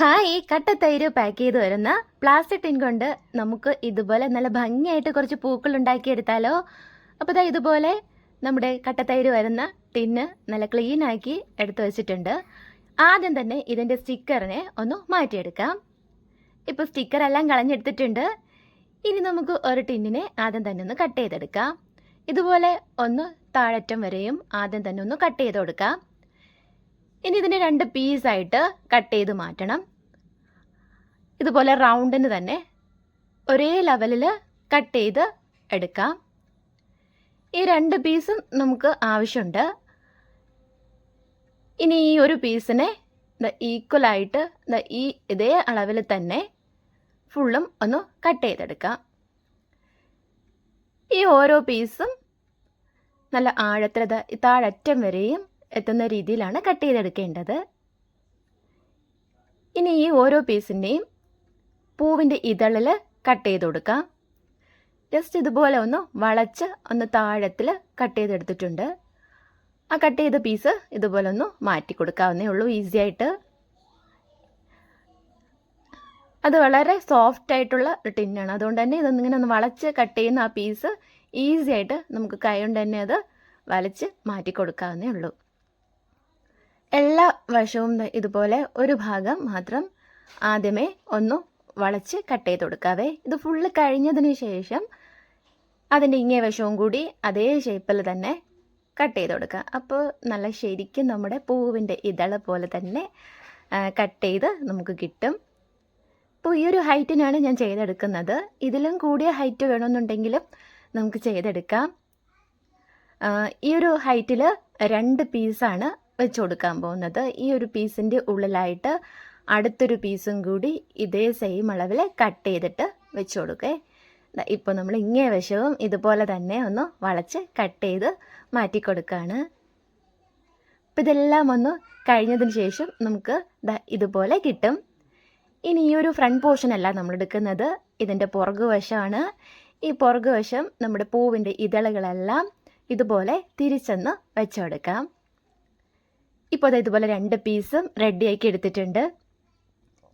Hi കട്ടത്തൈര് pack ചെയ്ത് വരുന്ന plastic tin കൊണ്ട് നമുക്ക് ഇതുപോലെ നല്ല ഭംഗിയായിട്ട് കുറച്ച് പൂക്കൾ ഉണ്ടാക്കിയെടുത്താലോ? അപ്പോൾ ദാ ഇതുപോലെ നമ്മുടെ കട്ടത്തൈര് വരുന്ന ടിന്ന് നല്ല ക്ലീൻ ആക്കി എടുത്തു വെച്ചിട്ടുണ്ട്. ആദ്യം തന്നെ ഇതിന്റെ സ്റ്റിക്കറിനെ ഒന്ന് മാറ്റിയെടുക്കാം. ഇപ്പോൾ സ്റ്റിക്കർ എല്ലാം കളഞ്ഞെടുത്തിട്ടുണ്ട്. ഇനി നമുക്ക് ഒരു ടിന്നിനെ ആദ്യം തന്നെ ഒന്ന് കട്ട് ചെയ്തെടുക്കാം. ഇതുപോലെ ഒന്ന് താഴറ്റം വരെയും ആദ്യം തന്നെ ഒന്ന് കട്ട് ചെയ്ത് കൊടുക്കാം. ഇനി ഇതിനെ രണ്ട് പീസായിട്ട് കട്ട് ചെയ്ത് മാറ്റണം. ഇതുപോലെ റൗണ്ടിന് തന്നെ ഒരേ ലെവലിൽ കട്ട് ചെയ്ത് എടുക്കാം. ഈ രണ്ട് പീസും നമുക്ക് ആവശ്യമുണ്ട്. ഇനി ഈ ഒരു പീസിനെ ഈക്വലായിട്ട് ഈ ഇതേ അളവിൽ തന്നെ ഫുള്ളും ഒന്ന് കട്ട് ചെയ്തെടുക്കാം. ഈ ഓരോ പീസും നല്ല ആഴത്തിൽ ദാ താഴറ്റം വരെയും എത്തുന്ന രീതിയിലാണ് കട്ട് ചെയ്തെടുക്കേണ്ടത്. ഇനി ഈ ഓരോ പീസിന്റെയും പൂവിന്റെ ഇതളിൽ കട്ട് ചെയ്ത് കൊടുക്കാം. ജസ്റ്റ് ഇതുപോലെ ഒന്ന് വളച്ച് ഒന്ന് താഴത്തിൽ കട്ട് ചെയ്തെടുത്തിട്ടുണ്ട് ആ കട്ട് ചെയ്ത പീസ് ഇതുപോലെ ഒന്ന് മാറ്റി കൊടുക്കാവുന്നേ ഉള്ളൂ ഈസി ആയിട്ട്. അത് വളരെ സോഫ്റ്റ് ആയിട്ടുള്ള ഒരു ടിന്നാണ് അതുകൊണ്ട് തന്നെ ഇതൊന്നിങ്ങനെ ഒന്ന് വളച്ച് കട്ട് ചെയ്യുന്ന ആ പീസ് ഈസി ആയിട്ട് നമുക്ക് കൈ കൊണ്ട് തന്നെ അത് വലച്ച് മാറ്റി കൊടുക്കാവുന്നേ ഉള്ളൂ. എല്ലാ വശവും ഇതുപോലെ ഒരു ഭാഗം മാത്രം ആദ്യമേ ഒന്ന് വളച്ച് കട്ട് ചെയ്ത് കൊടുക്കാവേ. ഇത് ഫുള്ള് കഴിഞ്ഞതിന് ശേഷം അതിന്റെ ഇങ്ങേ വശവും കൂടി അതേ ഷേപ്പിൽ തന്നെ കട്ട് ചെയ്ത് കൊടുക്കുക. അപ്പോൾ നല്ല ശരിക്കും നമ്മുടെ പൂവിന്റെ ഇതള പോലെ തന്നെ കട്ട് ചെയ്ത് നമുക്ക് കിട്ടും. അപ്പോൾ ഈ ഒരു ഹൈറ്റിനാണ് ഞാൻ ചെയ്തെടുക്കുന്നത്. ഇതിലും കൂടിയ ഹൈറ്റ് വേണമെന്നുണ്ടെങ്കിലും നമുക്ക് ചെയ്തെടുക്കാം. ഈ ഒരു ഹൈറ്റിൽ രണ്ട് പീസാണ് വെച്ച് കൊടുക്കാൻ പോകുന്നത്. ഈ ഒരു പീസിന്റെ ഉള്ളിലായിട്ട് അടുത്തൊരു പീസും കൂടി ഇതേ സെയിം അളവിൽ കട്ട് ചെയ്തിട്ട് വെച്ച് കൊടുക്കേ ഇപ്പോൾ നമ്മൾ ഇങ്ങേ വശവും ഇതുപോലെ തന്നെ ഒന്ന് വളച്ച് കട്ട് ചെയ്ത് മാറ്റി കൊടുക്കുകയാണ് അപ്പോൾ ഇതെല്ലാം ഒന്ന് കഴിഞ്ഞതിന് ശേഷം നമുക്ക് ഇതുപോലെ കിട്ടും. ഇനി ഈ ഒരു ഫ്രണ്ട് പോർഷൻ അല്ല നമ്മൾ എടുക്കുന്നത്. ഇതിന്റെ പുറകു വശമാണ്. ഈ പുറകു വശം നമ്മുടെ പൂവിന്റെ ഇതളുകളെല്ലാം ഇതുപോലെ തിരിച്ചെന്ന് വെച്ചെടുക്കാം. ഇപ്പോൾ ഇതുപോലെ രണ്ട് പീസും റെഡിയാക്കി എടുത്തിട്ടുണ്ട്.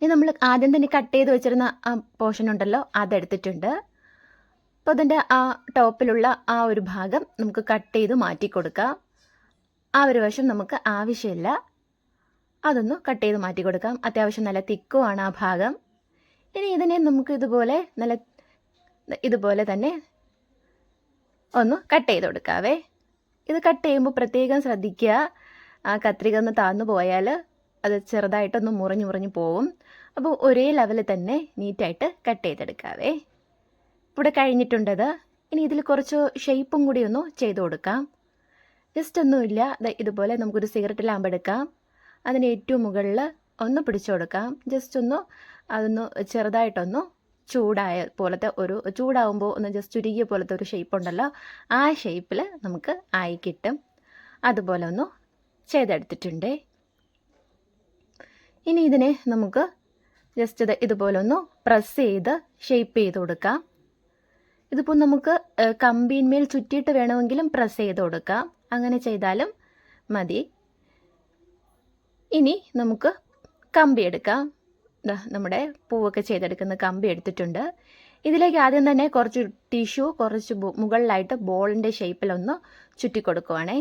ഇനി നമ്മൾ ആദ്യം തന്നെ കട്ട് ചെയ്ത് വെച്ചിരുന്ന ആ പോർഷൻ ഉണ്ടല്ലോ അതെടുത്തിട്ടുണ്ട് അപ്പോൾ അതിന്റെ ആ ടോപ്പിലുള്ള ആ ഒരു ഭാഗം നമുക്ക് കട്ട് ചെയ്ത് മാറ്റി കൊടുക്കാം. ആ ഒരു വശം നമുക്ക് ആവശ്യമില്ല. അതൊന്ന് കട്ട് ചെയ്ത് മാറ്റി കൊടുക്കാം. അത്യാവശ്യം നല്ല തിക്കുമാണ് ആ ഭാഗം. ഇനി ഇതിനെ നമുക്ക് ഇതുപോലെ നല്ല ഇതുപോലെ തന്നെ ഒന്ന് കട്ട് ചെയ്ത് കൊടുക്കാവേ. ഇത് കട്ട് ചെയ്യുമ്പോൾ പ്രത്യേകം ശ്രദ്ധിക്കുക. ആ കത്രിക ഒന്ന് താന്നു പോയാൽ അത് ചെറുതായിട്ടൊന്ന് മുറിഞ്ഞ് മുറിഞ്ഞ് പോവും. അപ്പോൾ ഒരേ ലെവലിൽ തന്നെ നീറ്റായിട്ട് കട്ട് ചെയ്തെടുക്കാവേ. ഇവിടെ കഴിഞ്ഞിട്ടുണ്ടത്. ഇനി ഇതിൽ കുറച്ച് ഷേപ്പും കൂടി ഒന്ന് ചെയ്തു കൊടുക്കാം. ജസ്റ്റ് ഒന്നുമില്ല. ഇതുപോലെ നമുക്കൊരു സിഗരറ്റ് ലാമ്പ് എടുക്കാം. അതിന് ഏറ്റവും മുകളിൽ ഒന്ന് പിടിച്ചു കൊടുക്കാം. ജസ്റ്റ് ഒന്ന് അതൊന്ന് ചെറുതായിട്ടൊന്ന് ചൂടായ പോലത്തെ ഒരു ചൂടാവുമ്പോൾ ഒന്ന് ജസ്റ്റ് ചുരുങ്ങിയ പോലത്തെ ഒരു ഷേപ്പ് ഉണ്ടല്ലോ. ആ ഷേപ്പിൽ നമുക്ക് ആയി കിട്ടും. അതുപോലെ ഒന്ന് ചെയ്തെടുത്തിട്ടുണ്ട്. ഇനി ഇതിനെ നമുക്ക് ജസ്റ്റ് ഇത് ഇതുപോലെ ഒന്ന് പ്രസ് ചെയ്ത് ഷേപ്പ് ചെയ്ത് കൊടുക്കാം. ഇതിപ്പോൾ നമുക്ക് കമ്പീൻമേൽ ചുറ്റിയിട്ട് വേണമെങ്കിലും പ്രസ് ചെയ്ത് കൊടുക്കാം. അങ്ങനെ ചെയ്താലും മതി. ഇനി നമുക്ക് കമ്പി എടുക്കാം. നമ്മുടെ പൂവൊക്കെ ചെയ്തെടുക്കുന്ന കമ്പി എടുത്തിട്ടുണ്ട്. ഇതിലേക്ക് ആദ്യം തന്നെ കുറച്ച് ടിഷ്യൂ കുറച്ച് മുകളിലായിട്ട് ബോളിന്റെ ഷേപ്പിലൊന്ന് ചുറ്റി കൊടുക്കുവാണേ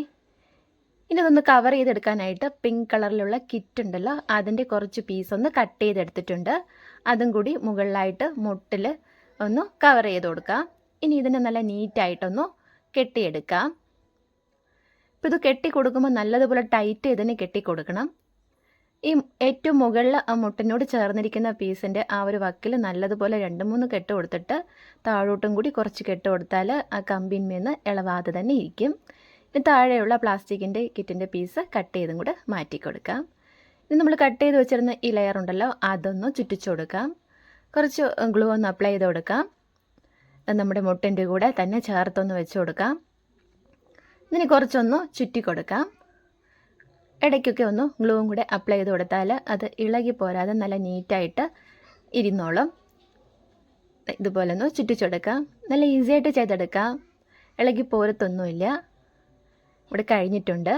ഇനി ഇതൊന്ന് കവർ ചെയ്തെടുക്കാനായിട്ട് പിങ്ക് കളറിലുള്ള കിറ്റ് ഉണ്ടല്ലോ അതിന്റെ കുറച്ച് പീസ് ഒന്ന് കട്ട് ചെയ്തെടുത്തിട്ടുണ്ട്. അതും കൂടി മുകളിലായിട്ട് മുട്ടിൽ ഒന്ന് കവർ ചെയ്ത് കൊടുക്കാം. ഇനി ഇതിനെ നല്ല നീറ്റായിട്ടൊന്ന് കെട്ടിയെടുക്കാം. ഇപ്പം ഇത് കെട്ടി കൊടുക്കുമ്പോൾ നല്ലതുപോലെ ടൈറ്റ് ഇതിനെ കെട്ടി കൊടുക്കണം. ഈ ഏറ്റവും മുകളിൽ ആ മുട്ടിനോട് ചേർന്നിരിക്കുന്ന പീസിന്റെ ആ ഒരു വക്കിൽ നല്ലതുപോലെ രണ്ട് മൂന്ന് കെട്ട് കൊടുത്തിട്ട് താഴോട്ടും കൂടി കുറച്ച് കെട്ട് കൊടുത്താൽ ആ കമ്പിന്മേന്ന് ഇളവാതെ തന്നെ ഇരിക്കും. ഇനി താഴെയുള്ള പ്ലാസ്റ്റിക്കിന്റെ കിറ്റിന്റെ പീസ് കട്ട് ചെയ്തും കൂടെ മാറ്റി കൊടുക്കാം. ഇനി നമ്മൾ കട്ട് ചെയ്ത് വെച്ചിരുന്ന ഈ ലെയർ ഉണ്ടല്ലോ അതൊന്ന് ചുറ്റിച്ചു കൊടുക്കാം. കുറച്ച് ഗ്ലൂ ഒന്ന് അപ്ലൈ ചെയ്ത് കൊടുക്കാം. നമ്മുടെ മുട്ടിന്റെ കൂടെ തന്നെ ചേർത്തൊന്ന് വെച്ച് കൊടുക്കാം. ഇതിന് കുറച്ചൊന്ന് ചുറ്റി കൊടുക്കാം. ഇടയ്ക്കൊക്കെ ഒന്ന് ഗ്ലൂവും കൂടെ അപ്ലൈ ചെയ്ത് കൊടുത്താൽ അത് ഇളകി പോരാതെ നല്ല നീറ്റായിട്ട് ഇരുന്നോളും. ഇതുപോലെ ഒന്ന് ചുറ്റിച്ചെടുക്കാം നല്ല ഈസിയായിട്ട് ചെയ്തെടുക്കാം. ഇളകി പോരത്തൊന്നുമില്ല. ഇവിടെ കഴിഞ്ഞിട്ടുണ്ട്.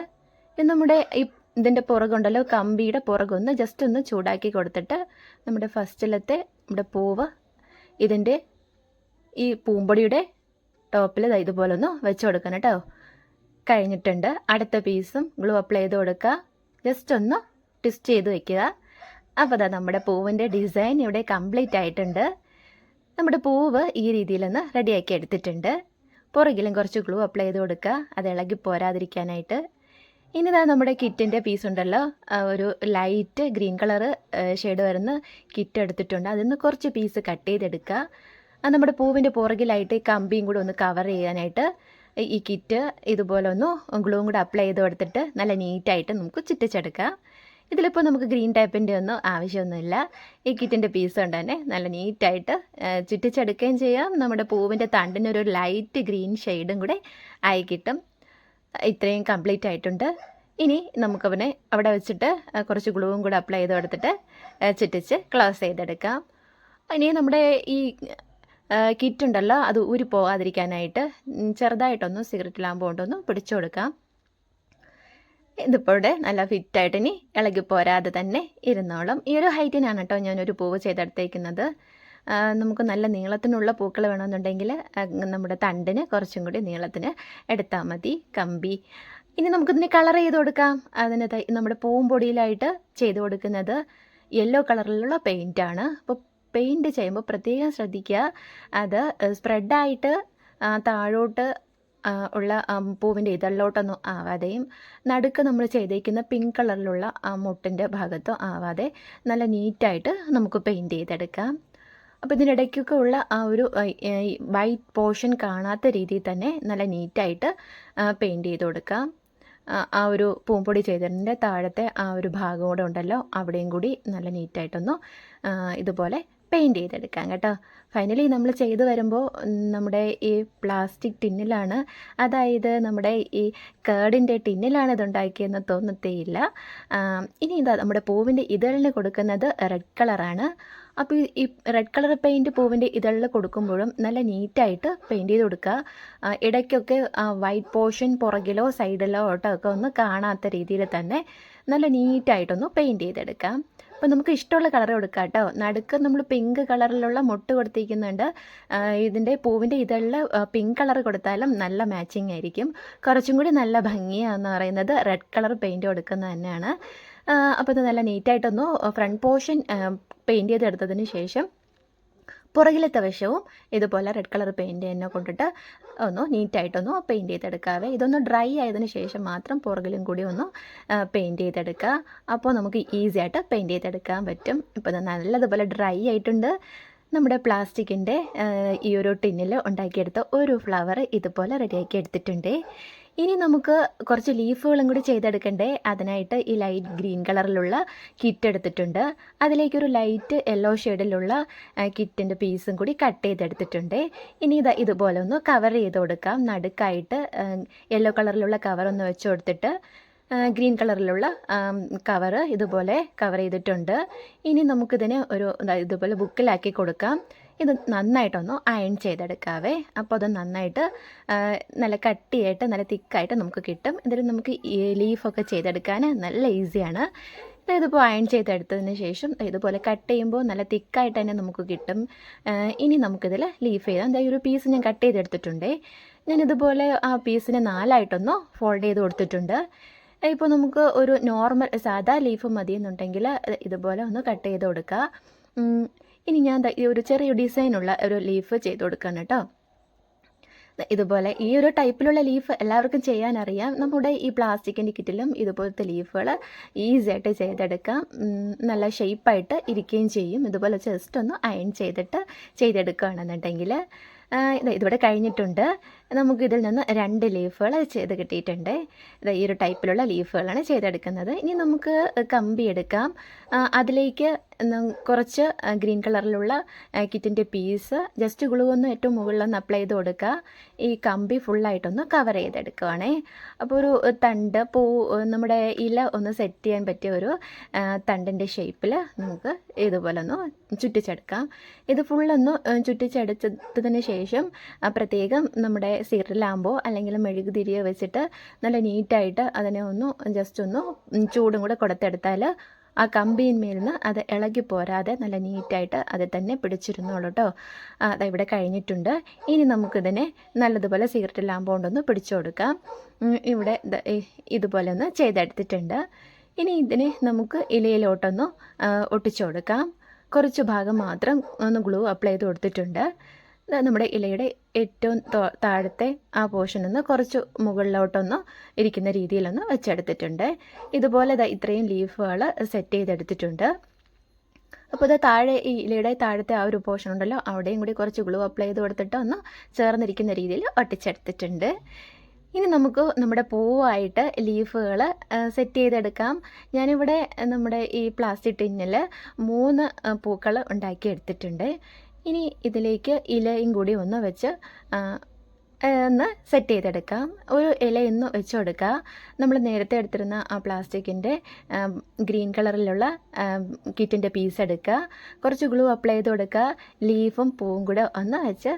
ഇത് നമ്മുടെ ഈ ഇതിന്റെ പുറകുണ്ടല്ലോ കമ്പിയുടെ പുറകൊന്ന് ജസ്റ്റ് ഒന്ന് ചൂടാക്കി കൊടുത്തിട്ട് നമ്മുടെ ഫസ്റ്റിലത്തെ നമ്മുടെ പൂവ് ഇതിന്റെ ഈ പൂമ്പൊടിയുടെ ടോപ്പിൽ ഇതുപോലെ ഒന്ന് വെച്ച് കൊടുക്കണം കേട്ടോ. കഴിഞ്ഞിട്ടുണ്ട്. അടുത്ത പീസും ഗ്ലൂ അപ്ലൈ ചെയ്ത് കൊടുക്കുക. ജസ്റ്റ് ഒന്ന് ട്വിസ്റ്റ് ചെയ്ത് വെക്കുക. അപ്പോൾ അതാ നമ്മുടെ പൂവിന്റെ ഡിസൈൻ ഇവിടെ കംപ്ലീറ്റ് ആയിട്ടുണ്ട്. നമ്മുടെ പൂവ് ഈ രീതിയിലൊന്ന് റെഡിയാക്കി എടുത്തിട്ടുണ്ട്. പുറകിലും കുറച്ച് ഗ്ലൂ അപ്ലൈ ചെയ്ത് കൊടുക്കുക. അത് ഇളകി പോരാതിരിക്കാനായിട്ട്. ഇനി ഇതാ നമ്മുടെ കിറ്റിന്റെ പീസ് ഉണ്ടല്ലോ. ഒരു ലൈറ്റ് ഗ്രീൻ കളറ് ഷെയ്ഡ് വരുന്ന കിറ്റ് എടുത്തിട്ടുണ്ട്. അതിൽ നിന്ന് കുറച്ച് പീസ് കട്ട് ചെയ്തെടുക്കുക. അത് നമ്മുടെ പൂവിന്റെ പുറകിലായിട്ട് ഈ കമ്പിയും കൂടെ ഒന്ന് കവർ ചെയ്യാനായിട്ട് ഈ കിറ്റ് ഇതുപോലെ ഒന്ന് ഗ്ലൂവും കൂടെ അപ്ലൈ ചെയ്ത് കൊടുത്തിട്ട് നല്ല നീറ്റായിട്ട് നമുക്ക് ചുറ്റിച്ചെടുക്കാം. ഇതിലിപ്പോൾ നമുക്ക് ഗ്രീൻ ടൈപ്പിന്റെ ഒന്നും ആവശ്യമൊന്നുമില്ല. ഈ കിറ്റിന്റെ പീസ് കൊണ്ട് തന്നെ നല്ല നീറ്റായിട്ട് ചുറ്റിച്ചെടുക്കുകയും ചെയ്യാം. നമ്മുടെ പൂവിന്റെ തണ്ടിനൊരു ലൈറ്റ് ഗ്രീൻ ഷെയ്ഡും കൂടെ ആയി കിട്ടും. ഇത്രയും കംപ്ലീറ്റ് ആയിട്ടുണ്ട്. ഇനി നമുക്കവനെ അവിടെ വെച്ചിട്ട് കുറച്ച് ഗ്ലൂവും കൂടെ അപ്ലൈ ചെയ്ത് കൊടുത്തിട്ട് ചുറ്റിച്ച് ക്ലോസ് ചെയ്തെടുക്കാം. ഇനി നമ്മുടെ ഈ കിറ്റ് ഉണ്ടല്ലോ അത് ഊരി പോകാതിരിക്കാനായിട്ട് ചെറുതായിട്ടൊന്ന് സിഗരറ്റ് ലാമ്പ് കൊണ്ടൊന്ന് പിടിച്ചു കൊടുക്കാം. ഇതിപ്പോൾ ഇവിടെ നല്ല ഫിറ്റായിട്ട് ഇനി ഇളകി പോരാതെ തന്നെ ഇരുന്നോളും. ഈ ഒരു ഹൈറ്റിനാണ് കേട്ടോ ഞാനൊരു പൂവ് ചെയ്തെടുത്തേക്കുന്നത്. നമുക്ക് നല്ല നീളത്തിനുള്ള പൂക്കൾ വേണമെന്നുണ്ടെങ്കിൽ നമ്മുടെ തണ്ടിന് കുറച്ചും കൂടി നീളത്തിന് എടുത്താൽ മതി കമ്പി. ഇനി നമുക്കിതിന് കളർ ചെയ്ത് കൊടുക്കാം. അതിന് നമ്മുടെ പൂമ്പൊടിയിലായിട്ട് ചെയ്ത് കൊടുക്കുന്നത് യെല്ലോ കളറിലുള്ള പെയിന്റാണ് അപ്പോൾ പെയിന്റ് ചെയ്യുമ്പോൾ പ്രത്യേകം ശ്രദ്ധിക്കുക. അത് സ്പ്രെഡായിട്ട് താഴോട്ട് ഉള്ള പൂവിന്റെ ഇതളിലോട്ടൊന്നും ആവാതെയും നടുക്ക് നമ്മൾ ചെയ്തേക്കുന്ന പിങ്ക് കളറിലുള്ള ആ മുട്ടിന്റെ ഭാഗത്തോ ആവാതെ നല്ല നീറ്റായിട്ട് നമുക്ക് പെയിന്റ് ചെയ്തെടുക്കാം. അപ്പോൾ ഇതിനിടയ്ക്കൊക്കെ ഉള്ള ആ ഒരു വൈറ്റ് പോർഷൻ കാണാത്ത രീതിയിൽ തന്നെ നല്ല നീറ്റായിട്ട് പെയിന്റ് ചെയ്ത് കൊടുക്കാം. ആ ഒരു പൂമ്പൊടി ചെയ്തതിന്റെ താഴത്തെ ആ ഒരു ഭാഗം കൂടെ ഉണ്ടല്ലോ അവിടെയും കൂടി നല്ല നീറ്റായിട്ടൊന്ന് ഇതുപോലെ പെയിന്റ് ചെയ്തെടുക്കാം കേട്ടോ. ഫൈനലി നമ്മൾ ചെയ്തു വരുമ്പോൾ നമ്മുടെ ഈ പ്ലാസ്റ്റിക് ടിന്നിലാണ്. അതായത് നമ്മുടെ ഈ കേടിന്റെ ടിന്നിലാണ് ഇതുണ്ടാക്കിയെന്ന് തോന്നത്തേയില്ല. ഇനി ഇതാ നമ്മുടെ പൂവിന്റെ ഇതളിന് കൊടുക്കുന്നത് റെഡ് കളറാണ് അപ്പോൾ ഈ റെഡ് കളർ പെയിന്റ് പൂവിന്റെ ഇതളിൽ കൊടുക്കുമ്പോഴും നല്ല നീറ്റായിട്ട് പെയിന്റ് ചെയ്ത് കൊടുക്കുക. ഇടയ്ക്കൊക്കെ വൈറ്റ് പോർഷൻ പുറകിലോ സൈഡിലോ ഓട്ടോ ഒക്കെ ഒന്ന് കാണാത്ത രീതിയിൽ തന്നെ നല്ല നീറ്റായിട്ടൊന്ന് പെയിന്റ് ചെയ്തെടുക്കാം. അപ്പോൾ നമുക്ക് ഇഷ്ടമുള്ള കളർ കൊടുക്കാം കേട്ടോ. നടുക്ക് നമ്മൾ പിങ്ക് കളറിലുള്ള മുട്ട് കൊടുത്തിരിക്കുന്നുണ്ട്. ഇതിന്റെ പൂവിന്റെ ഇതളിൽ പിങ്ക് കളർ കൊടുത്താലും നല്ല മാച്ചിങ് ആയിരിക്കും. കുറച്ചും കൂടി നല്ല ഭംഗിയാന്ന് പറയുന്നത് റെഡ് കളർ പെയിന്റ് കൊടുക്കുന്നത് തന്നെയാണ്. അപ്പോൾ ഇത് നല്ല നീറ്റായിട്ടൊന്ന് ഫ്രണ്ട് പോർഷൻ പെയിന്റ് ചെയ്തെടുത്തതിന് ശേഷം പുറകിലത്തെ വശവും ഇതുപോലെ റെഡ് കളർ പെയിന്റ് തന്നെ കൊണ്ടിട്ട് ഒന്ന് നീറ്റായിട്ടൊന്ന് പെയിന്റ് ചെയ്തെടുക്കാവേ. ഇതൊന്ന് ഡ്രൈ ആയതിന് ശേഷം മാത്രം പുറകിലും കൂടി ഒന്ന് പെയിന്റ് ചെയ്തെടുക്കുക. അപ്പോൾ നമുക്ക് ഈസി ആയിട്ട് പെയിന്റ് ചെയ്തെടുക്കാൻ പറ്റും. ഇപ്പോൾ നല്ലതുപോലെ ഡ്രൈ ആയിട്ടുണ്ട്. നമ്മുടെ പ്ലാസ്റ്റിക്കിന്റെ ഈ ഒരു ടിന്നിൽ ഉണ്ടാക്കിയെടുത്ത ഒരു ഫ്ലവർ ഇതുപോലെ റെഡിയാക്കി എടുത്തിട്ടുണ്ട്. ഇനി നമുക്ക് കുറച്ച് ലീഫുകളും കൂടി ചെയ്തെടുക്കണ്ടേ? അതിനായിട്ട് ഈ ലൈറ്റ് ഗ്രീൻ കളറിലുള്ള കിറ്റ് എടുത്തിട്ടുണ്ട്. അതിലേക്കൊരു ലൈറ്റ് യെല്ലോ ഷെയ്ഡിലുള്ള കിറ്റിന്റെ പീസും കൂടി കട്ട് ചെയ്തെടുത്തിട്ടുണ്ട്. ഇനി ഇത് ഇതുപോലെ ഒന്ന് കവർ ചെയ്ത് കൊടുക്കാം. നടുക്കായിട്ട് യെല്ലോ കളറിലുള്ള കവർ ഒന്ന് വെച്ച് കൊടുത്തിട്ട് ഗ്രീൻ കളറിലുള്ള കവറ് ഇതുപോലെ കവർ ചെയ്തിട്ടുണ്ട്. ഇനി നമുക്കിതിനെ ഒരു ഇതുപോലെ ബുക്കിലാക്കി കൊടുക്കാം. ഇത് നന്നായിട്ടൊന്ന് അയൺ ചെയ്തെടുക്കാവേ. അപ്പോൾ അത് നന്നായിട്ട് നല്ല കട്ടിയായിട്ട് നല്ല തിക്കായിട്ട് നമുക്ക് കിട്ടും. ഇതിൽ നമുക്ക് ലീഫൊക്കെ ചെയ്തെടുക്കാൻ നല്ല ഈസിയാണ് ഇതിപ്പോൾ അയൺ ചെയ്തെടുത്തതിന് ശേഷം ഇതുപോലെ കട്ട് ചെയ്യുമ്പോൾ നല്ല തിക്കായിട്ട് തന്നെ നമുക്ക് കിട്ടും. ഇനി നമുക്കിതിൽ ലീഫ് ചെയ്താൽ എന്താ ഒരു പീസ് ഞാൻ കട്ട് ചെയ്തെടുത്തിട്ടുണ്ട്. ഞാൻ ഇതുപോലെ ആ പീസിനെ നാലായിട്ടൊന്ന് ഫോൾഡ് ചെയ്ത് കൊടുത്തിട്ടുണ്ട്. ഇപ്പോൾ നമുക്ക് ഒരു നോർമൽ സാധാ ലീഫ് മതി എന്നുണ്ടെങ്കിൽ ഇതുപോലെ ഒന്ന് കട്ട് ചെയ്ത് കൊടുക്കുക ഇനി ഞാൻ ഈ ഒരു ചെറിയ ഡിസൈനുള്ള ഒരു ലീഫ് ചെയ്ത് കൊടുക്കണം കേട്ടോ ഇതുപോലെ ഈ ഒരു ടൈപ്പിലുള്ള ലീഫ് എല്ലാവർക്കും ചെയ്യാൻ അറിയാം നമ്മുടെ ഈ പ്ലാസ്റ്റിക്കിന്റെ കിറ്റിലും ഇതുപോലത്തെ ലീഫുകൾ ഈസി ആയിട്ട് ചെയ്തെടുക്കാം. നല്ല ഷേപ്പായിട്ട് ഇരിക്കുകയും ചെയ്യും. ഇതുപോലെ ജസ്റ്റ് ഒന്ന് അയൺ ചെയ്തിട്ട് ചെയ്തെടുക്കുകയാണെന്നുണ്ടെങ്കിൽ ഇതിവിടെ കഴിഞ്ഞിട്ടുണ്ട്. നമുക്ക് ഇതിൽ നിന്ന് രണ്ട് ലീഫുകൾ ചെയ്ത് കിട്ടിയിട്ടുണ്ട്. ഈ ഒരു ടൈപ്പിലുള്ള ലീഫുകളാണ് ചെയ്തെടുക്കുന്നത്. ഇനി നമുക്ക് കമ്പി എടുക്കാം. അതിലേക്ക് കുറച്ച് ഗ്രീൻ കളറിലുള്ള കിറ്റിന്റെ പീസ് ജസ്റ്റ് ഗ്ലൂ ഒന്ന് ഏറ്റവും മുകളിലൊന്ന് അപ്ലൈ ചെയ്ത് കൊടുക്കുക. ഈ കമ്പി ഫുള്ളായിട്ടൊന്ന് കവർ ചെയ്തെടുക്കുവാണേ. അപ്പോൾ ഒരു തണ്ട് പൂ നമ്മുടെ ഇല ഒന്ന് സെറ്റ് ചെയ്യാൻ പറ്റിയ ഒരു തണ്ടിന്റെ ഷേപ്പിൽ നമുക്ക് ഇതുപോലെ ഒന്ന് ചുറ്റിച്ചെടുക്കാം. ഇത് ഫുള്ളൊന്ന് ചുറ്റിച്ചെടുത്തതിന് ശേഷം പ്രത്യേകം നമ്മുടെ ലാമ്പോ അല്ലെങ്കിൽ മെഴുകുതിരിയോ വെച്ചിട്ട് നല്ല നീറ്റായിട്ട് അതിനെ ഒന്ന് ജസ്റ്റ് ഒന്ന് ചൂടും കൂടെ കൊടുത്തെടുത്താൽ ആ കമ്പിന്മേൽ നിന്ന് അത് ഇളകി പോരാതെ നല്ല നീറ്റായിട്ട് അത് തന്നെ പിടിച്ചിരുന്നോളൂ കേട്ടോ അത് ഇവിടെ കഴിഞ്ഞിട്ടുണ്ട്. ഇനി നമുക്കിതിനെ നല്ലതുപോലെ സിഗരറ്റ് ലാമ്പ് കൊണ്ടൊന്ന് പിടിച്ചു കൊടുക്കാം. ഇവിടെ ഇതുപോലെ ഒന്ന് ചെയ്തെടുത്തിട്ടുണ്ട്. ഇനി ഇതിനെ നമുക്ക് ഇലയിലോട്ടൊന്ന് ഒട്ടിച്ചു കൊടുക്കാം. കുറച്ച് ഭാഗം മാത്രം ഒന്ന് ഗ്ലൂ അപ്ലൈ ചെയ്ത് കൊടുത്തിട്ടുണ്ട്. നമ്മുടെ ഇലയുടെ ഏറ്റവും താഴത്തെ ആ പോർഷൻ ഒന്ന് കുറച്ച് മുകളിലോട്ടൊന്ന് ഇരിക്കുന്ന രീതിയിലൊന്ന് വെച്ചെടുത്തിട്ടുണ്ട്. ഇതുപോലെ ഇത്രയും ലീഫുകൾ സെറ്റ് ചെയ്തെടുത്തിട്ടുണ്ട്. അപ്പോൾ ഇത് താഴെ ഈ ഇലയുടെ താഴത്തെ ആ ഒരു പോർഷൻ ഉണ്ടല്ലോ അവിടെയും കൂടി കുറച്ച് ഗ്ലൂ അപ്ലൈ ചെയ്ത് കൊടുത്തിട്ട് ഒന്ന് ചേർന്നിരിക്കുന്ന രീതിയിൽ ഒട്ടിച്ചെടുത്തിട്ടുണ്ട്. ഇനി നമുക്ക് നമ്മുടെ പൂവായിട്ട് ലീഫുകൾ സെറ്റ് ചെയ്തെടുക്കാം. ഞാനിവിടെ നമ്മുടെ ഈ പ്ലാസ്റ്റിക് ടിന്നിൽ മൂന്ന് പൂക്കൾ ഉണ്ടാക്കി എടുത്തിട്ടുണ്ട് ഇനി ഇതിലേക്ക് ഇലയും കൂടി ഒന്ന് വെച്ച് ഒന്ന് സെറ്റ് ചെയ്തെടുക്കാം. ഒരു ഇലയൊന്ന് വെച്ച് കൊടുക്കുക നമ്മൾ നേരത്തെ എടുത്തിരുന്ന ആ പ്ലാസ്റ്റിക്കിന്റെ ഗ്രീൻ കളറിലുള്ള കിറ്റിന്റെ പീസ് എടുക്കുക. കുറച്ച് ഗ്ലൂ അപ്ലൈ ചെയ്ത് കൊടുക്കുക. ലീഫും പൂവും കൂടെ ഒന്ന് വെച്ച്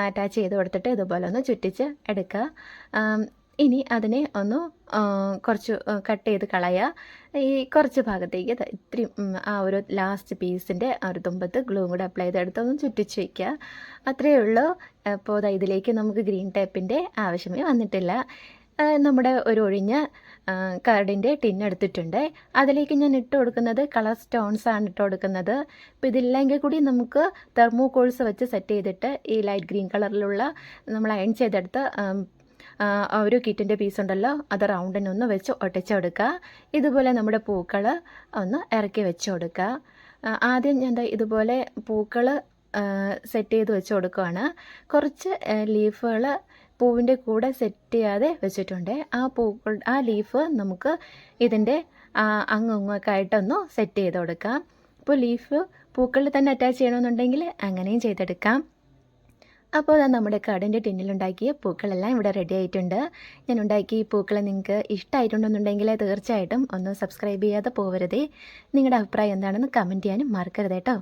അറ്റാച്ച് ചെയ്ത് കൊടുത്തിട്ട് ഇതുപോലെ ഒന്ന് ചുറ്റിച്ച് എടുക്കുക. ഇനി അതിനെ ഒന്ന് കുറച്ച് കട്ട് ചെയ്ത് കളയുക ഈ കുറച്ച് ഭാഗത്തേക്ക് ഇത്രയും ആ ഒരു ലാസ്റ്റ് പീസിന്റെ ആ ഒരു തുമ്പത്ത് ഗ്ലൂ കൂടെ അപ്ലൈ ചെയ്തെടുത്ത് ഒന്ന് ചുറ്റിച്ച് വയ്ക്കുക അത്രയേ ഉള്ളൂ. അപ്പോൾ ദാ ഇതിലേക്ക് നമുക്ക് ഗ്രീൻ ടേപ്പിന്റെ ആവശ്യമേ വന്നിട്ടില്ല. നമ്മുടെ ഒരു ഒഴിഞ്ഞ കാർഡിന്റെ ടിൻ എടുത്തിട്ടുണ്ട്. അതിലേക്ക് ഞാൻ ഇട്ട് കൊടുക്കുന്നത് കളർ സ്റ്റോൺസ് ആണ് ഇട്ട് കൊടുക്കുന്നത്. അപ്പോൾ ഇതില്ലെങ്കിൽ കൂടി നമുക്ക് തെർമോകോൾസ് വെച്ച് സെറ്റ് ചെയ്തിട്ട് ഈ ലൈറ്റ് ഗ്രീൻ കളറിലുള്ള നമ്മൾ അയൺ ചെയ്തെടുത്ത ഒരു കിറ്റിന്റെ പീസ് ഉണ്ടല്ലോ അത് റൗണ്ടിനൊന്ന് വെച്ച് ഒട്ടിച്ചെടുക്കുക. ഇതുപോലെ നമ്മുടെ പൂക്കൾ ഒന്ന് ഇറക്കി വെച്ച് കൊടുക്കുക. ആദ്യം ഞാൻ ഇതുപോലെ പൂക്കൾ സെറ്റ് ചെയ്ത് വെച്ച് കൊടുക്കുകയാണ് കുറച്ച് ലീഫുകൾ പൂവിന്റെ കൂടെ സെറ്റ് ചെയ്യാതെ വെച്ചിട്ടുണ്ട്. ആ പൂക്കൾ ആ ലീഫ് നമുക്ക് ഇതിന്റെ അങ്ങൊക്കെ ആയിട്ടൊന്ന് സെറ്റ് ചെയ്ത് കൊടുക്കാം. അപ്പോൾ ലീഫ് പൂക്കളിൽ തന്നെ അറ്റാച്ച് ചെയ്യണമെന്നുണ്ടെങ്കിൽ അങ്ങനെയും ചെയ്തെടുക്കാം. അപ്പോൾ ഞാൻ നമ്മുടെ കടന്റെ ടിന്നിലുണ്ടാക്കിയ പൂക്കളെല്ലാം ഇവിടെ റെഡി ആയിട്ടുണ്ട്. ഞാൻ ഉണ്ടാക്കിയ ഈ പൂക്കൾ നിങ്ങൾക്ക് ഇഷ്ടമായിട്ടുണ്ടെന്നുണ്ടെങ്കിൽ തീർച്ചയായിട്ടും ഒന്ന് സബ്സ്ക്രൈബ് ചെയ്യാതെ പോകരുതേ നിങ്ങളുടെ അഭിപ്രായം എന്താണെന്ന് കമന്റ് ചെയ്യാനും മറക്കരുത് കേട്ടോ.